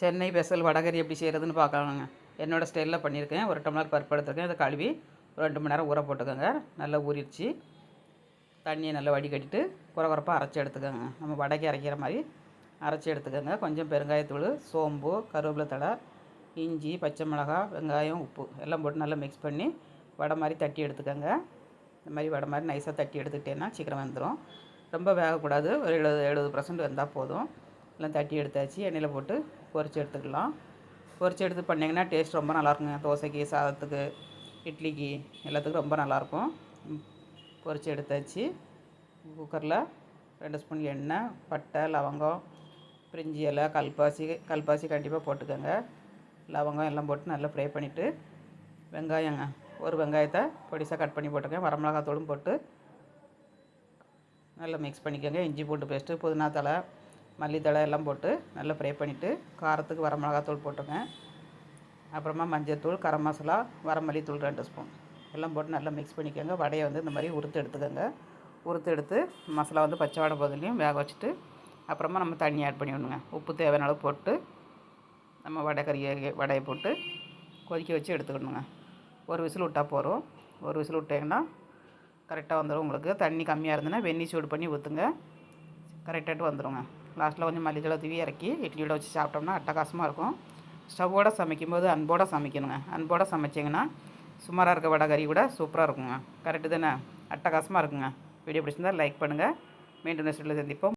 Chennai special vadacurry எப்படி செய்கிறதுன்னு பார்க்கலாங்க. என்னோடய ஸ்டைலில் பண்ணியிருக்கேன். ஒரு டம்ளர் பருப்பு எடுத்துருக்கேன். அதை கழுவி ரெண்டு மணி நேரம் ஊற போட்டுக்கோங்க. நல்லா ஊறிடுச்சு. தண்ணியை நல்லா வடிகட்டிட்டு குறை அரைச்சி எடுத்துக்கோங்க. நம்ம வடைக்கு அரைக்கிற மாதிரி அரைச்சி எடுத்துக்கோங்க. கொஞ்சம் பெருங்காயத்தூள் சோம்பு கருவேப்பிலை தழை இஞ்சி பச்சை மிளகாய் வெங்காயம் உப்பு எல்லாம் போட்டு நல்லா மிக்ஸ் பண்ணி வடை மாதிரி தட்டி எடுத்துக்கோங்க. இந்த மாதிரி வடை மாதிரி நைஸாக தட்டி எடுத்துக்கிட்டேன்னா சீக்கிரம் வந்துடும் ரொம்ப வேகக்கூடாது. ஒரு எழுபது எழுபது பர்சன்ட் வந்தால் போதும். எல்லாம் தட்டி எடுத்தாச்சு. எண்ணெயில் போட்டு பொரிச்சு எடுத்துக்கலாம். பொரிச்சு எடுத்து பண்ணிங்கன்னா டேஸ்ட் ரொம்ப நல்லாயிருக்குங்க. தோசைக்கு சாதத்துக்கு இட்லிக்கு எல்லாத்துக்கும் ரொம்ப நல்லாயிருக்கும். பொரிச்சு எடுத்தாச்சு. குக்கரில் ரெண்டு ஸ்பூன் எண்ணெய் பட்டை லவங்கம் பிரிஞ்சி இலை கல்பாசி. கல்பாசி கண்டிப்பாக போட்டுக்கோங்க. லவங்கம் எல்லாம் போட்டு நல்லா ஃப்ரை பண்ணிவிட்டு வெங்காயங்க ஒரு வெங்காயத்தை பொடிசாக கட் பண்ணி போட்டுக்கேன் வரமிளகாத்தூளும் போட்டு நல்லா மிக்ஸ் பண்ணிக்கோங்க. இஞ்சி பூண்டு பேஸ்ட்டு புதினா தழை மல்லித்தழை எல்லாம் போட்டு நல்லா ஃப்ரை பண்ணிவிட்டு காரத்துக்கு வர மிளகாத்தூள் போட்டுங்க. அப்புறமா மஞ்சள்தூள் கரம் மசாலா வரமல்லித்தூள் ரெண்டு ஸ்பூன். எல்லாம் போட்டு நல்லா மிக்ஸ் பண்ணிக்கோங்க. வடையை வந்து இந்த மாதிரி உறுத்து எடுத்துக்கோங்க. உறுத்து எடுத்து மசாலா வந்து பச்சை வடை போதுலையும் வேக வச்சுட்டு அப்புறமா நம்ம தண்ணி ஆட் பண்ணி விடணுங்க உப்பு தேவையான அளவு போட்டு நம்ம வடை கறியை வடையை போட்டு கொதிக்க வச்சு எடுத்துக்கணுங்க. ஒரு விசில் விட்டால் போதும். ஒரு விசில் விட்டிங்கன்னா கரெக்டாக வந்துடும் உங்களுக்கு. தண்ணி கம்மியாக இருந்ததுன்னா வெந்நி சூடு பண்ணி ஊற்றுங்க கரெக்டாகிட்டு வந்துடுங்க லாஸ்ட்டில் கொஞ்சம் மல்லித்தலை தூவி இறக்கி இட்லியோட வச்சு சாப்பிட்டோம்னா அட்டகாசமாக இருக்கும். ஸ்டவ்வோட சமைக்கும்போது அன்போடு சமைக்கணுங்க. அன்போடு சமைச்சிங்கன்னா சுமாராக இருக்க வடை கறி கூட சூப்பராக இருக்குங்க. கரெக்டு தானே? அட்டகாசமாக இருக்குங்க. வீடியோ பிடிச்சிருந்தால் லைக் பண்ணுங்கள் மீண்டும் நெக்ஸ்ட்டில் சந்திப்போம்.